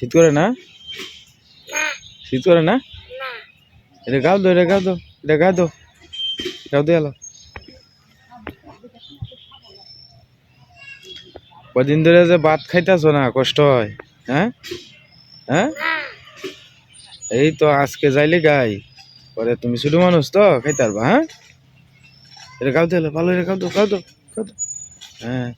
শীত করে না? শীত করে না? এটা গাও দো এটা গাও দো এটা গাও দো। গাও দে এলো। কদিন ধরে যে ভাত খাইতেছ না কষ্ট হয় হ্যাঁ? হ্যাঁ? এই তো আজকে যাইলে গাই পরে তুমি ছোট মানুষ তো খাইতে পারবা হ্যাঁ? এটা গাও দে ভালো এটা গাও দো গাও দো গাও দো। হ্যাঁ।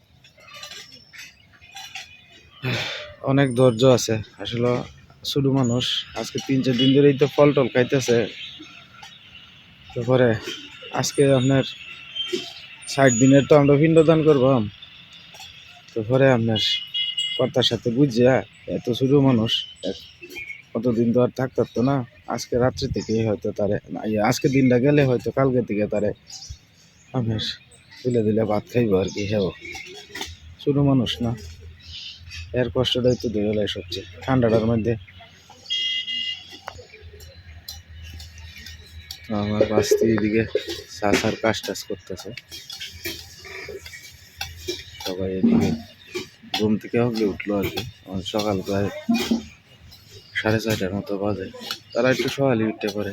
অনেক ধৈর্য আছে। আসলে শুধু মানুষ, আজকে তিন, চার দিন ধরেই তো ফল টল খাইতেছে। তারপরে আজকে আপনার ষাট দিনের তো আমরা পিণ্ডদান করবাম তারপরে আপনার কর্তার সাথে বুঝিয়া এত শুধু মানুষ কতদিন তো আর থাকতে না। আজকে রাত্রি থেকেই হয়তো তারে আজকে দিনটা গেলে হয়তো কালকে থেকে তারে আপনার দিলে দিলে ভাত খাইবো আর কি, হেও। ছোট মানুষ না। এর কষ্টটা একটু ধরে লাই সবচেয়ে। ঠান্ডাটার মধ্যে। আমার বাস্তি এদিকে চাষার কাজ টাজ করতেছে। সবাই এদিকে ঘুম থেকে হলে উঠল আর কি। আমার সকাল প্রায় সাড়ে ছয়টার মতো বাজে। তারা একটু সকালে উঠতে পারে।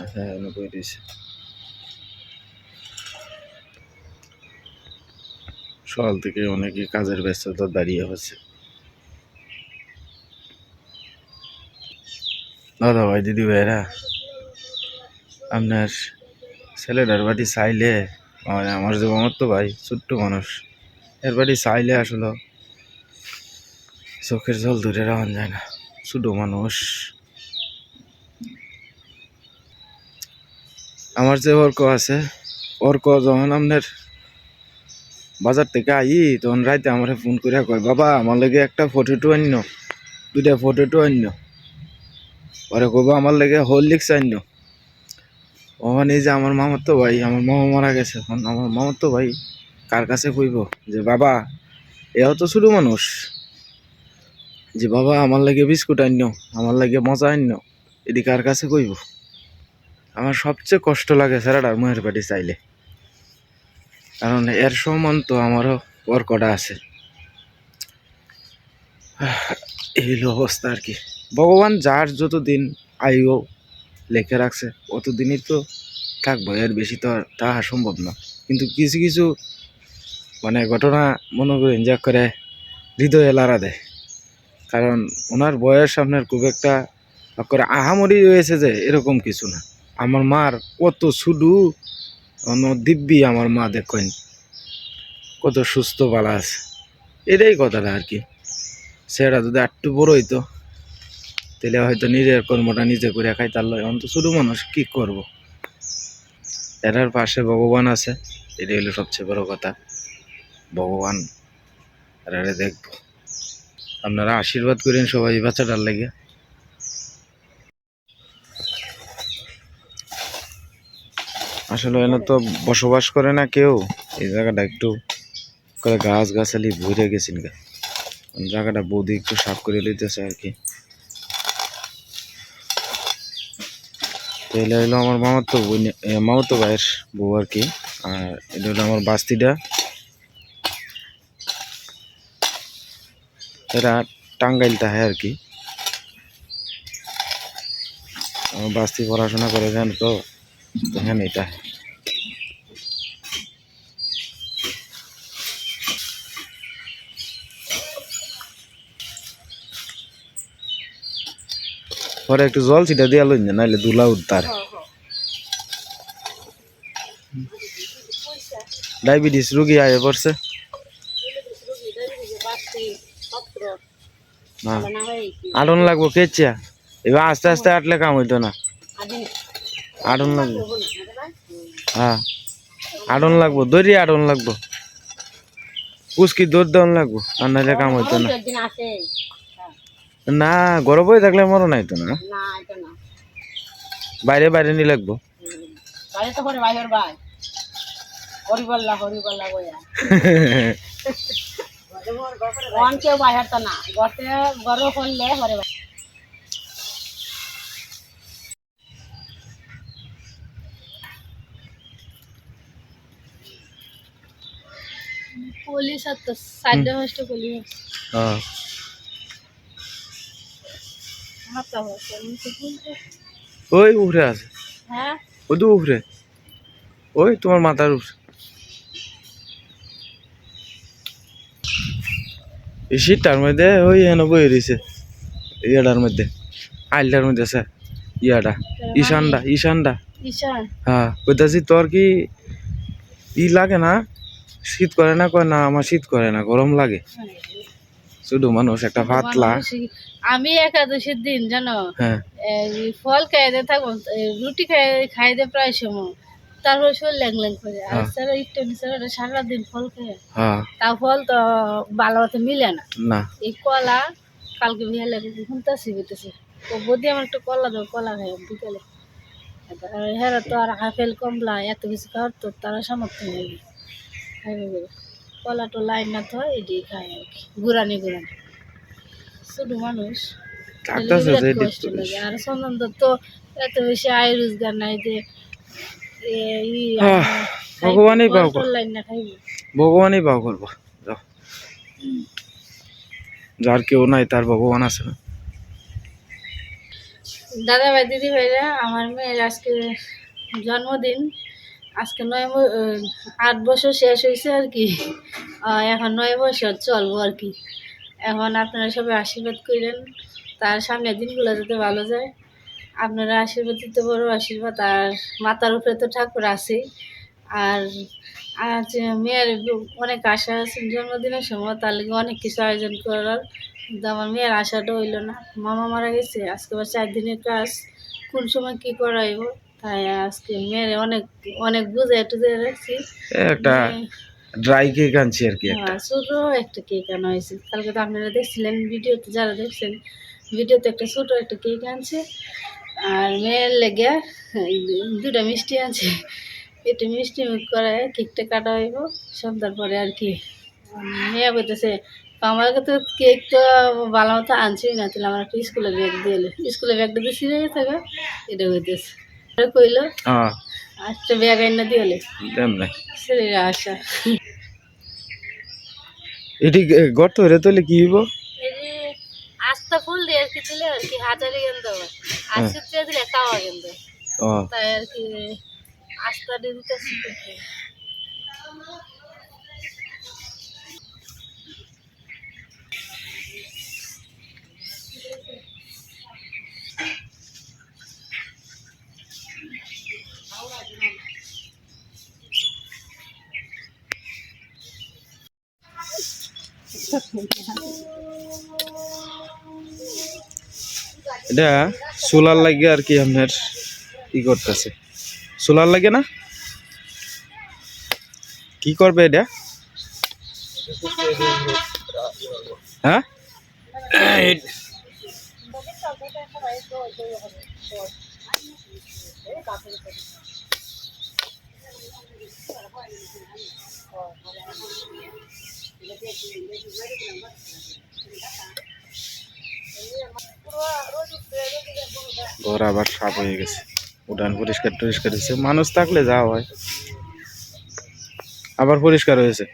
আচ্ছা এনে দিয়েছে সকাল থেকে অনেকে কাজের ব্যস্ততা দাঁড়িয়ে হচ্ছে দাদা ভাই, দিদি ভাইরা আপনার ছেলেটার বাড়ি চাইলে মানে আমার যে আমার তো ভাই, ছোট্ট মানুষ, এর বাড়ি চাইলে আসলে চোখের জল ধরে রাখা যায় না, ছোট মানুষ। আমার যে অর্ক আছে, অর্ক যখন আপনার বাজার থেকে আই, তখন রাইতে আমার ফোন করে কয়, বাবা, আমার লেগে একটা ফটো ফটোটো আন্য দুইটা ফটোটো আন্য পরে কব আমার লেগে হরলিক্স আন্য ওখানে যে আমার মামার তো ভাই, আমার মামা মারা গেছে এখন আমার মামার তো ভাই কার কাছে কইব যে, বাবা, এও তো ছোট মানুষ। যে, বাবা, আমার লাগে বিস্কুট আন্য আমার লাগে মজা আন্য এটি কার কাছে কইব? আমার সবচেয়ে কষ্ট লাগে স্যারাটার মুহের বাড়ি চাইলে। কারণ এর সমান তো আমারও অর্কটা আছে। এই অবস্থা আর কি। ভগবান যার যতদিন আয়ু লেখে রাখছে, অতদিনই তো থাকব এর বেশি তো আর তাহা সম্ভব না। কিন্তু কিছু কিছু মানে ঘটনা, মনে করেন, যা করে হৃদয়ে লাড়া দেয়। কারণ ওনার বয়স আপনার খুব একটা করে আহামরি রয়েছে যে এরকম কিছু না। আমার মার কত শুধু অন্য দিব্যি আমার মা দেখেন, কত সুস্থ বালা আছে। এটাই কথাটা আর কি। সেটা যদি একটু বড় হইতো, তাহলে হয়তো নিজের কর্মটা নিজে করে খাই তার লয় অন্ত ছোট মানুষ, কি করব? এটার পাশে ভগবান আছে, এটাই হলো সবচেয়ে বড় কথা। ভগবান এরারে দেখব। আপনারা আশীর্বাদ করেন সবাই বাচ্চাটার লেগে। আসলে এনে তো বসবাস করে না কেউ। এই জায়গাটা একটু করে গাছ গাছালি ভরে গেছেন গা জায়গাটা বৌদি একটু সাফ করে লইতেছে আর কি। তো এটা হলো আমার মামার তো বোন মামার তো ভাইয়ের বউ আর কি। আর এটা হলো আমার বাস্তিটা। এরা টাঙ্গাইলটা হয় আর কি। আমার বাস্তি পড়াশোনা করে জানো তো। এখানে এটা। পরে একটু জল ছিটা দিয়া লইন না নাইলে দুলা উদ্ধার। ডায়াবেটিস রুগী আয়ে পড়ছে। আটন লাগবো কেচিয়া। এবার আস্তে আস্তে আটলে কাম হইতো না। আটন লাগবো। হ্যাঁ আটন লাগবো দড়ি আটন লাগবো। কুচকি দৌড় দেওয়ান লাগবো আর নাহলে কাম হইতো না। না গরম হয়ে থাকলে মরো হইতো না। বাইরে বাইরে নি লাগবো। বাইরে তো করে বাইর ভাই হরিবল্লা হরিবল্লা বইয়া অন কেউ বাইর তো সাইডে হচ্ছে কলি হ্যাঁ ওই উপরে আছে হ্যাঁ ওই তো উপরে ওই তোমার মাথার উপরে এই শীতটার মধ্যে ওই এনে বই রয়েছে ইয়াটার মধ্যে আইলটার মধ্যে আছে ইয়াটা ঈশানটা ঈশানটা ঈশান হ্যাঁ কইতাছি তোর কি ই লাগে না শীত করে না কয় না আমার শীত করে না গরম লাগে। শুধু মানুষ একটা পাতলা। আমি একাদশীর দিন জানো? হ্যাঁ। ফল খাইতে থাকব রুটি খাই খাইতে প্রায় সময়। তারপর শরীর ল্যাং ল্যাং করে আর হ্যাঁ। স্যার একটু স্যার সারাদিন ফল খায়। হ্যাঁ। তা ফল তো ভালো মতো মিলে না। এই কলা কালকে বিহালে শুনতেছি বুঝতেছি তো বদি আমার একটু কলা দাও কলা খাই বিকালে। আর হ্যাঁ তো আর আপেল কমলা এত কিছু খাওয়ার তো তারা সামর্থ্য নেই। খাইবে বলে। কলা তো লাইন না তো এটি আর কি। মানুষ। আর সন্তান তো এত বেশি আয় রোজগার নাই যে ভগবানই পাও লাইন না খাইবে। ভগবানই পাও করব। যার কেউ নাই তার ভগবান আছে না। দাদা ভাই দিদি ভাইরা আমার মেয়ের আজকে জন্মদিন। আজকে নয় আট বছর শেষ হয়েছে আর কি। এখন নয় বছর চলবো আর কি। এখন আপনারা সবাই আশীর্বাদ করেন তার সামনের দিনগুলো যাতে ভালো যায়। আপনারা আশীর্বাদ দিতে বড় আশীর্বাদ, আর মাতার উপরে তো ঠাকুর আছেই। আর আজ মেয়ের অনেক আশা আছে জন্মদিনের সময়, তার লেগে অনেক কিছু আয়োজন করার। কিন্তু আমার মেয়ের আশাটা হইল না। মামা মারা গেছে, আজকে আবার চার দিনের কাজ। কোন সময় কি করাইব তাই আজকে মেয়ের অনেক অনেক বুঝে টুঝে রাখছি। একটা ড্রাই কেক আনছি আর কি একটা। হ্যাঁ, ছোট একটা কেক আনা হয়েছে। কালকে তো আপনারা দেখছিলেন ভিডিওতে যারা দেখছেন ভিডিওতে একটা ছোট একটা কেক আনছে। আর মেয়ের লেগে দুটা মিষ্টি আনছে। এটা মিষ্টি মুখ করে কেকটা কাটা হইব। সন্ধ্যার পরে আর কি। মেয়ে বলতেছে আমার তো কেক তো ভালো মতো আনছেই না তাহলে আমার একটা স্কুলে ব্যাগ দিয়ে স্কুলে ব্যাগটা দিয়ে ছিঁড়ে গেছে গা, এটা হইতেছে। কইলো। হ্যাঁ আজকে ব্যাগ আইনা দিয়ে এলে তেমনি শরীরে আসা এটি গর্ত হইলে তুলে কি হইব? আস্তা ফুল দিয়ে আর কি দিলে আর কি হাজারি গেন্দ আর হ্যাঁ। দিলে কাওয়া গেন্দ। ও। তাই আর কি আস্তা দিয়ে দিতেছি এটা সোলার লাগে আর কি আপনার কি করতেছে। সোলার লাগে না? কি করবে এটা হ্যাঁ ঘর আবার সাপ হয়ে গেছে। উঠান পরিষ্কার টরিষ্কার হয়েছে। মানুষ থাকলে যা হয়। আবার পরিষ্কার হয়েছে।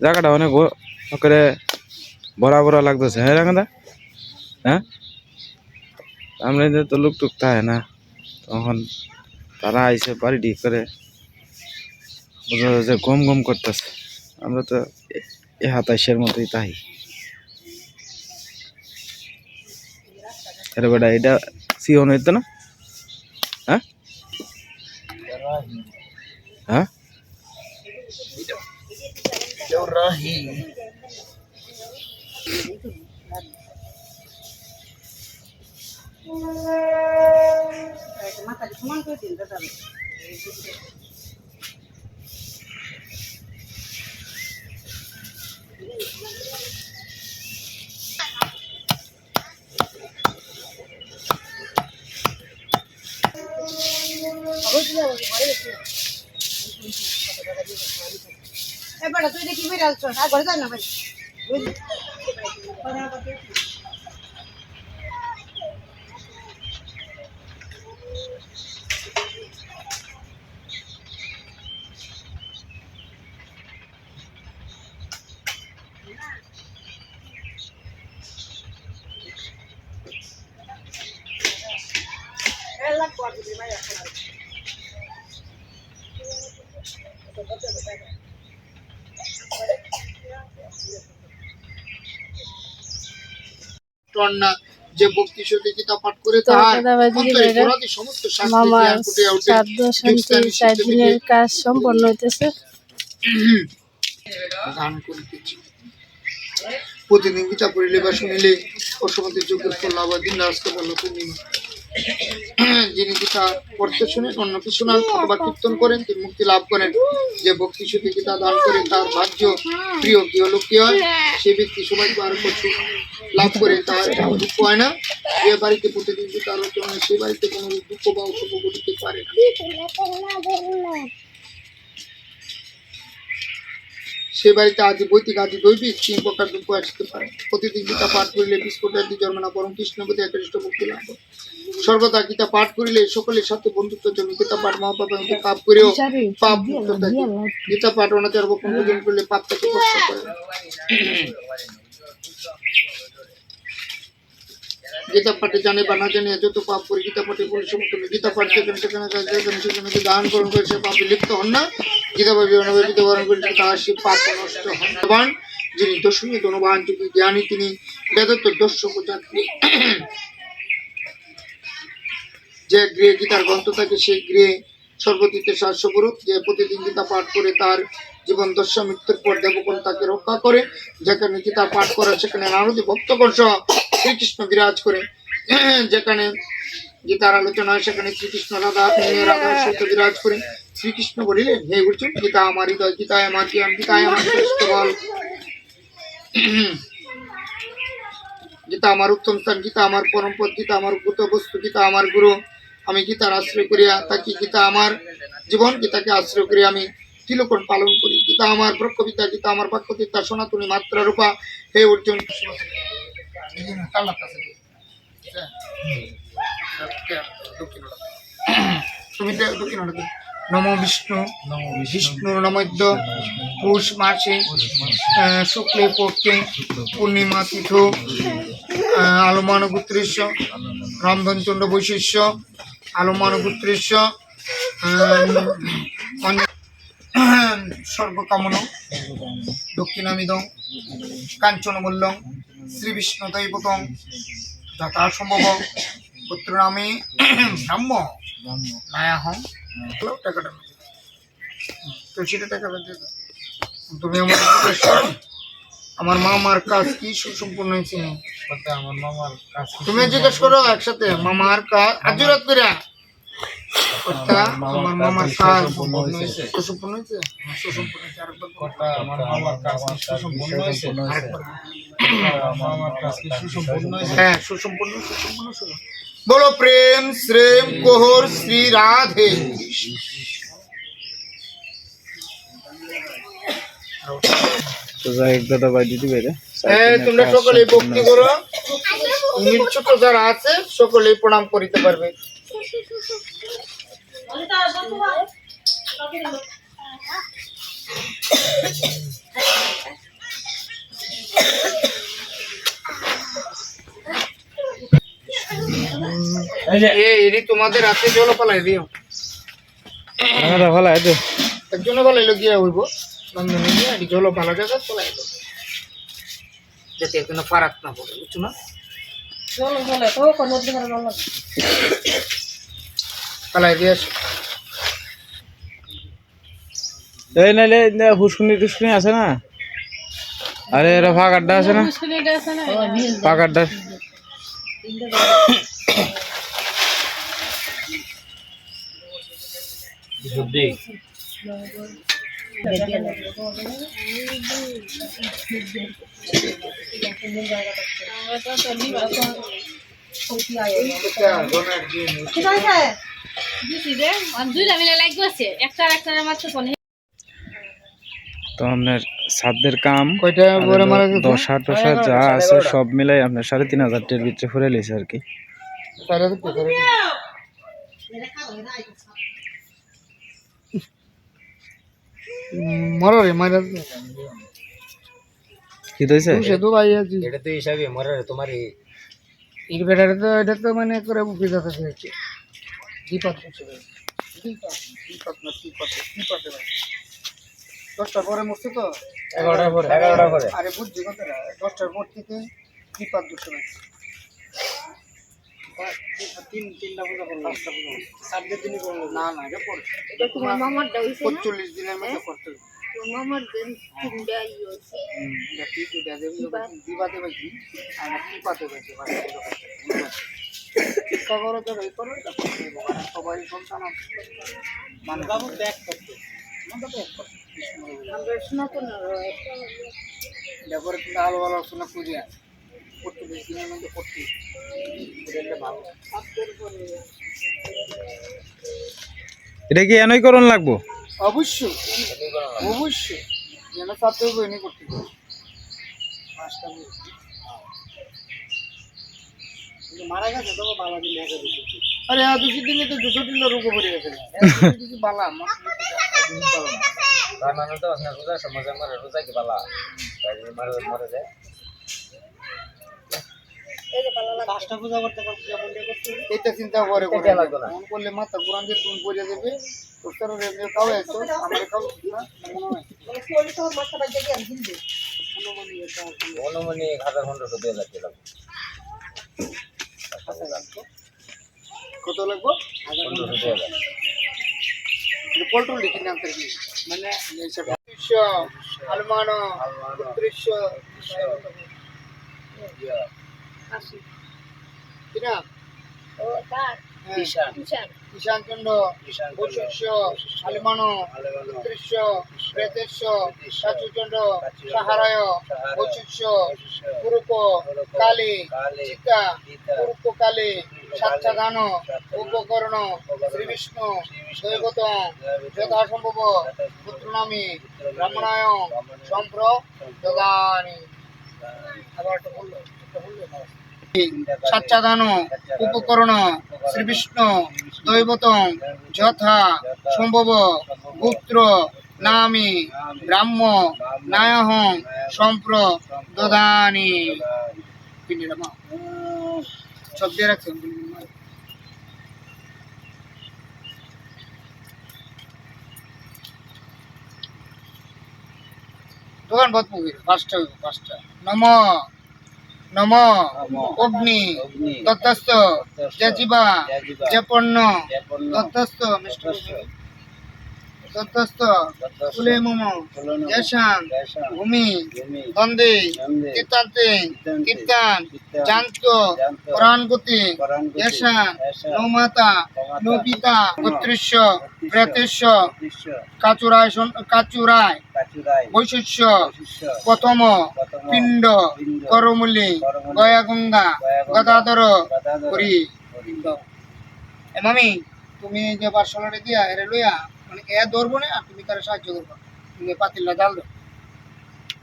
জায়গাটা অনেক করে ভরা ভরা লাগতেছে। হ্যাঁ রাঙাদা? হ্যাঁ? আমরা তো লোক টুক থাকে না। তখন তারা আইসে বাড়ি ঠিক করে। বোঝা যায় যে গম গম করতেছে। আমরা তো এ- এ হাতাইশের মতোই তাই। আরে বেটা, এটা সিওন হইতো না? হ্যাঁ? হ্যাঁ? মাথাটা সমান করে দিন দাদা গেলছো আর ঘরে যাই না ভাই Ela pode, vai, vai. টন্না যে ভক্তি গীতা পাঠ করে তাহার? সমস্ত শাস্তি চার দিনের কাজ সম্পন্ন হইতেছে। দান করিতেছি। প্রতিদিন গীতা পড়িলে বা শুনিলে অসমতের যোগ্য ফল দিন রাস্তা বলল পূর্ণিমা যিনি গীতা পড়তে শুনেন অন্যকে শোনান অথবা কীর্তন করেন, তিনি মুক্তি লাভ করেন। যে ভক্তি শুধু গীতা দান করে, তার ভাগ্য প্রিয় গৃহ লোকী হয়, সে ব্যক্তি সবাই পার করছে লাভ করে, তার দুঃখ হয় না। যে বাড়িতে প্রতিদিন গীতা আলোচনা সে বাড়িতে কোনো দুঃখ বা অসুখ ঘটিতে পারে না। সে বাড়িতে আজ বৈদিক আজ দৈবিক তিন প্রকার দুঃখ আসতে পারে। প্রতিদিন গীতা পাঠ করিলে বিস্ফোটের দি জন্ম না বরং কৃষ্ণপতি একনিষ্ঠ মুক্তি লাভ। সর্বদা গীতা পাঠ করিলে সকলের সাথে বন্ধুত্ব জমি গীতা পাঠ মহাপাপ পাপ করেও পাপ মুক্ত থাকে। গীতা পাঠ অনাচার বক্ষণ করলে পাপ তাকে কষ্ট করে না। গীতা পাঠে জানে বা না জানে, যত পাপ করে গীতা পাঠে বলে সমস্ত গীতা পাঠ যেখানে সেখানে যেখানে সেখানে যদি দান করণ করে সে পাপে লিপ্ত হন না, গীতা পাঠ যেভাবে গীতা বরণ করে তাহার সে পাপ নষ্ট হন যিনি দশমী ধনবান, যোগী, জ্ঞানী, তিনি বেদত্ব দর্শক যাত্রী যে গৃহে গীতার গ্রন্থ থাকে সেই গৃহে সর্বতীতে করুক। যে প্রতিদিন গীতা পাঠ করে তার জীবন দশা মৃত্যুর পর দেবকুল তাকে রক্ষা করে। যেখানে গীতা পাঠ করা সেখানে নারদী ভক্তগণ সহ শ্রীকৃষ্ণ বিরাজ করে, যেখানে গীতার আলোচনা হয়, সেখানে শ্রীকৃষ্ণ রাধা রাধার সহিত বিরাজ করে, শ্রীকৃষ্ণ বলিলেন হে অর্জুন গীতা আমার হৃদয় গীতায় আমার জ্ঞান গীতায় আমার শ্রেষ্ঠ বল। গীতা আমার উত্তম স্থান, গীতা আমার পরম পদ গীতা আমার ভূত বস্তু গীতা আমার গুরু। আমি গীতার আশ্রয় করিয়া থাকি, গীতা আমার জীবন, গীতাকে আশ্রয় করে আমি তিলকন পালন করি। গীতা আমার ব্রহ্মবিদ্যা, গীতা আমার বাক্যবিদ্যা সনাতনী মাত্রা রূপা। হে অর্জুন তুমি তো দক্ষিণ। নম বিষ্ণু। বিষ্ণু। নমদ্য। পৌষ মাসে শুক্লে পক্ষে পূর্ণিমা তীর্থ আলমানগুত্রেশ রামধনচন্দ্র বৈশিষ্ট্য। আলমানগুত্রেশ সর্বকামন। দক্ষিণামিদং কাঞ্চনমূল্যং শ্রী বিষ্ণু দৈবতং যথা সম্ভব পুত্র নামে ব্রাহ্ম। নায়াহং। টাকাটা টাকাটা দিয়ে তুমি আমার আমার মামার কাজ কি সুসম্পূর্ণ হয়েছে? আমার মামার কাজ তুমি জিজ্ঞেস করো একসাথে। মামার কাজ আজুরাত করে আমার মামার কাজ সুসম্পূর্ণ হয়েছে হ্যাঁ, সুসম্পূর্ণ হয়েছে আমার মামার কাজ সুসম্পূর্ণ হয়েছে? আরেকবার বলো। মামার কাজ কি হয়েছে? হ্যাঁ। বলো প্রেম শ্রেম কোহর শ্রী রাধে। হ্যাঁ তোমরা সকলে ভক্তি করো। যারা আছে সকলে প্রণাম করিতে পারবে। এরি তোমাদের জল দিও। আমরা একজন হইব। নন্দনে গিয়া জল যাতে কোনো ফারাক না পড়ে বুঝছ তো কোনো দিন এই নাইলে হুসকুনি টুসকুনি আছে না? আরে এরা ফাঁক আড্ডা আছে না শুনিটা আছে না ফাঁক আড্ডা দিছি রে। আর দুইটা মিলে লাগবে আছে। একটা আর একটা মাত্র কোনে তো আপনার সাধ্যের কাম কয়টা বড় মারা গেছে? দশা টসা যা আছে সব মিলাই আপনার সাড়ে তিন হাজার টের ভিতরে ফুরে লিছে আর কি। কি দইছে তো ভাই এটা তো হিসাবে মরার তোমার এই এই বেটারে তো এটা তো মানে করে বুকে যাতে দশটার পরে মরছে তো? এগারোটার পরে এগারোটার পরে। আরে বুঝছি কথাটা দশটার পর থেকে কৃপার দুশো লাগছে ইয়ে সবাই সন্তান আছে। মানে বাবু ব্যাগ করতে। কিন্তু আলো দিনের মধ্যে এটা ভালো। এটা কি এনই করণ লাগবো? অবশ্যই। অবশ্যই। যেন করতে মারা গেছে তো বালা দিচ্ছে আরে দুশো দিনে তো দুশো দিন রোগ পড়ে গেছে। বালা আমার তার মানে তো আপনার রোজা আমার রোজা কি বালা মরে মরে যায় এটা চিন্তা করে লাগবে করলে মাথা কোরআন দিয়ে তুমি পড়ে দেবে। তোর তোর এমনি খাও এসো আমার খাও না? অনুমানি এক হাজার। পনেরোশো দুই হাজার। টাকা কত লাগবো পল্টন লিখি নাম থেকে মানে আসি কিনা ও তার। ঈশান। কিষান ঈশান চন্দ্র। ঈশান বৈশিষ্ট্য হনুমান দৃশ্য প্রেতেশ্য সাহারায় পুরুপ কালী চিতা। পুরুপ কালী। সাচ্চাদান উপকরণ, শ্রী বিষ্ণু, দৈবত, যথাসম্ভব, পুত্রনামী ব্রাহ্মণায় সম্প্র দদানি আবার। সাচ্চাদান উপকরণ, শ্রী বিষ্ণু, দৈবত যথা সম্ভব পুত্র, নামি, ব্রাহ্ম, নায়হং সম্প্র দদানি সব দিয়ে রাখছেন দোকান পুকুর পাঁচটা পাঁচটা নম নম অগ্নি অগ্নি। দত্তস্থ যজিবা যজিবা, জপন্ন কুলে মম যশান, ভূমি দ্বন্দ্বে, কীর্তান্তে কীর্তান জান্ত পরাণগতি পরাণগতি, যশান যশান, নৌমাতা নৌপিতা পুত্রিষ্য প্রেতিষ্য দৃশ্য, কাচুরায় কাচুরায়। বৈশিষ্য বৈশিষ্ট্য, প্রথম। পিণ্ড। করমূলি। গয়া গঙ্গা গয়াগঙ্গা, গদাধর। করি মামি তুমি যে বাসলারে দিয়া এরে লইয়া মানে এ ধরবো না আর তুমি তার সাহায্য করব। তুমি পাতিলটা জাল দাও।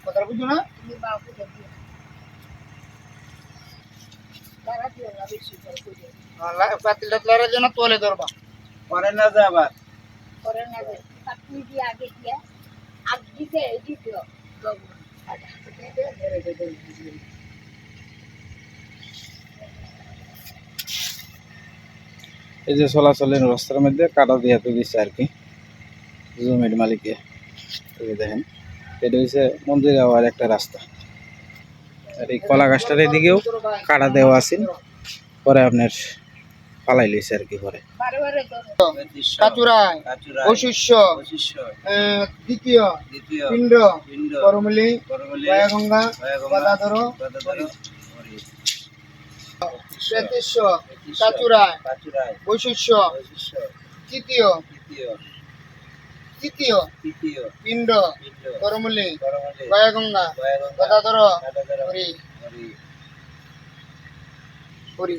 কথা বুঝছ না? লা- পাতিলটা লারে যেন তোলে ধরবা। পরে না যায় আবার। করে না যে। কাটনি দিয়ে আগে দিয়ে আগ দিতে এই এই যে চলাচলের রাস্তার মধ্যে কাটা দিয়ে তো দিচ্ছে আর কি। জমির মালিকে দেখেন এটা হচ্ছে মন্দির যাওয়ার একটা রাস্তা। আর এই কলা গাছটার এদিকেও কাটা দেওয়া আছে। পরে আপনার পালাই লইছে আর কি পরে। কাচুরায় বৈশিষ্য দ্বিতীয় দ্বিতীয়, পিণ্ড পিণ্ড, করমূলি করমূলি, গয়া গঙ্গা গদাধর গদাধর, কাচুরায় বৈশিষ্য বৈশিষ্ট্য, তৃতীয়। তৃতীয়, পিণ্ড করমূলি করমলি, গয়া গঙ্গা গয়াগঙ্গা, গদাধর হরি হরি।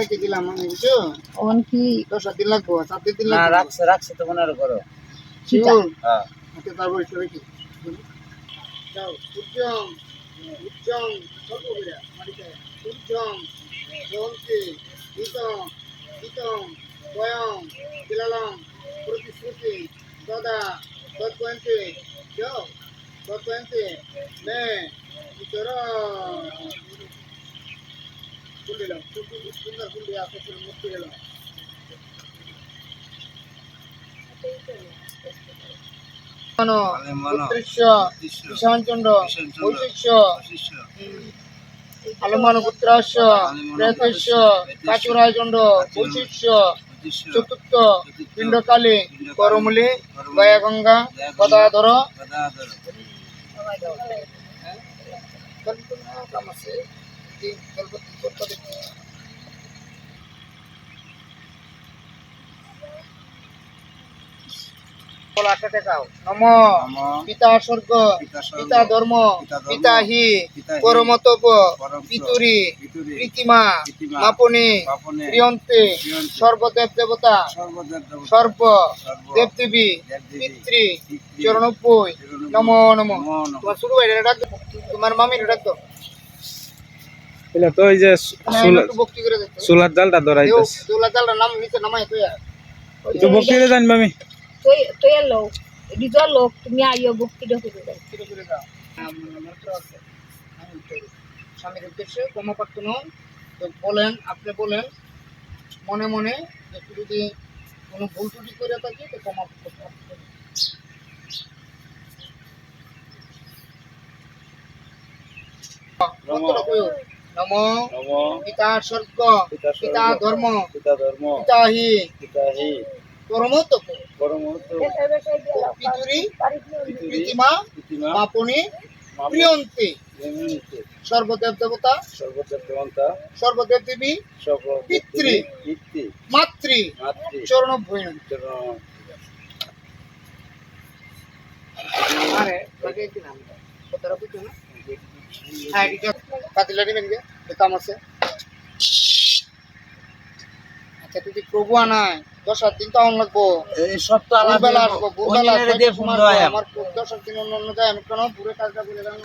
রেখে দিলাম আমি বুঝছ ওন কি দশ দিন লাগবো সাত দিন লাগবো রাখছে রাখছে তো মনে করো হ্যাঁ হাতে তারপর একটু রেখে যাও মারিতে গীতং বয়ং কিলালং প্রতিশ্রুতি দদা তৎপয়ন্তে যাও তৎপয়ন্তে মে ইতর ফুল দিলাম সুন্দর ফুল দিয়ে আসতে মুক্তি গেলাম মানো মানো উত্তৃশ্য ঈশানচন্দ্র বৈশিষ্ট্য আলমান পুত্রাস্য প্রেতস্য কাচুরাজন্ড বৈশিষ্ট্য চতুর্থ পিণ্ডকালী করমূলি গয়া গঙ্গা গদাধর নম পিতা স্বর্গ পিতা ধর্ম পিতা হি পরমতপ পিতুরি প্রীতিমা মাপনি প্রিয়ন্তে সর্বদেব দেবতা সর্ব দেব দেবী পিতৃ চরণপই নম নম। তোমার শুরু তোমার মামির তো ওই যে একটু ভক্তি করে দেখতো চুলার জালটা ধরাইতেছে। দোলা চালটা নাম নিচে নামাই তুই তো ভক্তি করে জানবি আমি তুই তুই লোক লোক তুমি আইও ভক্তি ঢুকে উত্তর। স্বামীর উদ্দেশ্যে কর্মপ্রার্থন হন তো বলেন আপনি বলেন মনে মনে একটু যদি কোনো ভুল ত্রুটি করে থাকি তো কইও। নম। পিতা স্বর্গ পিতা ধর্ম পিতা হি পরমতপ পিতুরি প্রীতিমা মাপনি প্রিয়ন্তি। সর্বদেব দেবতা সর্বদেব দেবী পিতৃ মাতৃ চরণ। ভূমি আরে লাগাই কথাটা বুঝছ না? হ্যাঁ ঠিক আছে পাতিলা নেবেন যে কাম আছে আচ্ছা তুই প্রভু আনায় দশ আট দিন তো অন লাগবো সব তো আসব দিয়ে ফোন দেওয়া হয় আমার দশ আট দিন অন্য অন্য যায় আমি কেন ঘুরে কাজটা বলে দেন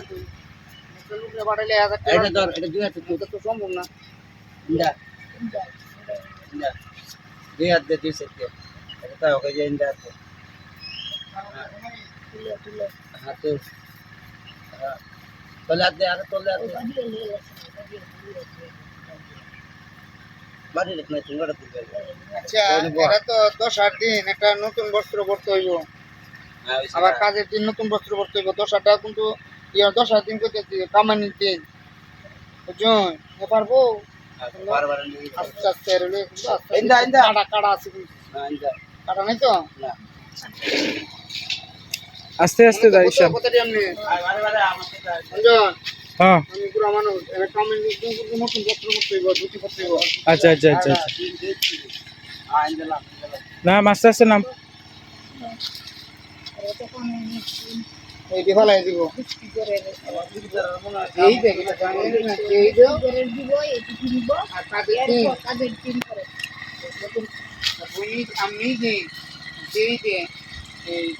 লোকরে পাঠাইলে হাজার এটা ধর এটা দুই হাতে তো সম্ভব না। ইন্দা। দুই হাত দিয়ে দুই সেট এটা তাই ওকে যে ইন্দা হাতে। হাতে। তোলে হাত দে আরে তোলে হাত চুঙ্গাটা তুলবে আচ্ছা এটা তো দশ আট দিন একটা নতুন বস্ত্র পরতে হইব। হ্যাঁ আবার কাজের দিন নতুন বস্ত্র পরতে হইব দশ আটটা কিন্তু ইয়া দশ আট দিন করতে কামানির দিন। বুঝছেন এ পারব? বারবার নিয়ে আস্তে আস্তে। কাটা কাটা আছে কিন্তু। কাটা নাই তো? না। আস্তে আস্তে যাই সব হ্যাঁ। আচ্ছা আচ্ছা আচ্ছা আচ্ছা। না মাস্টার নাম। আমি যে যেই যে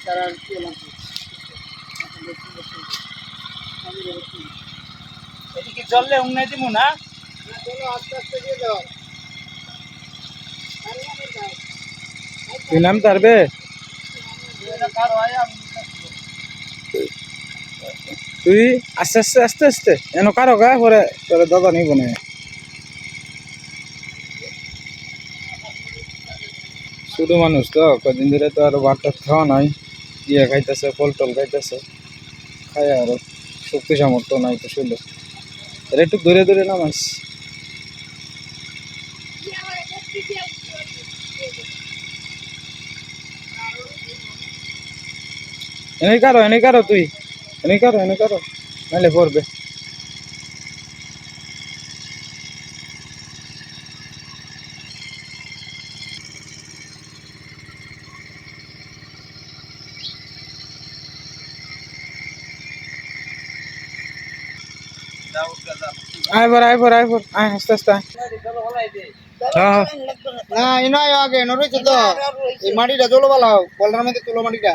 তারা এদিকে উন্নয় দিব না? নাম তারবে তুই আস্তে আস্তে আস্তে আস্তে। এন কারও গা পরে তোর দাদা নিব না। শুধু মানুষ তো কদিন ধরে তো আর ভাত টাত খাওয়া নাই। ইয়ে খাইতেছে ফল টল খাইতেছে। খায় আর শক্তি সামর্থ্য নাই তো শুধু এর একটু দূরে দূরে নামাইস এনে কারও এনে কারও তুই। এনে কারও এনে কারও। নাহলে পড়বে। পর আয় পর আয় আস্তে আস্তে হ্যাঁ হ্যাঁ। না ইনাই আগে ন রয়েছে তো। এই মাটিটা জলো বালাও কলটার মধ্যে তুলো মাটিটা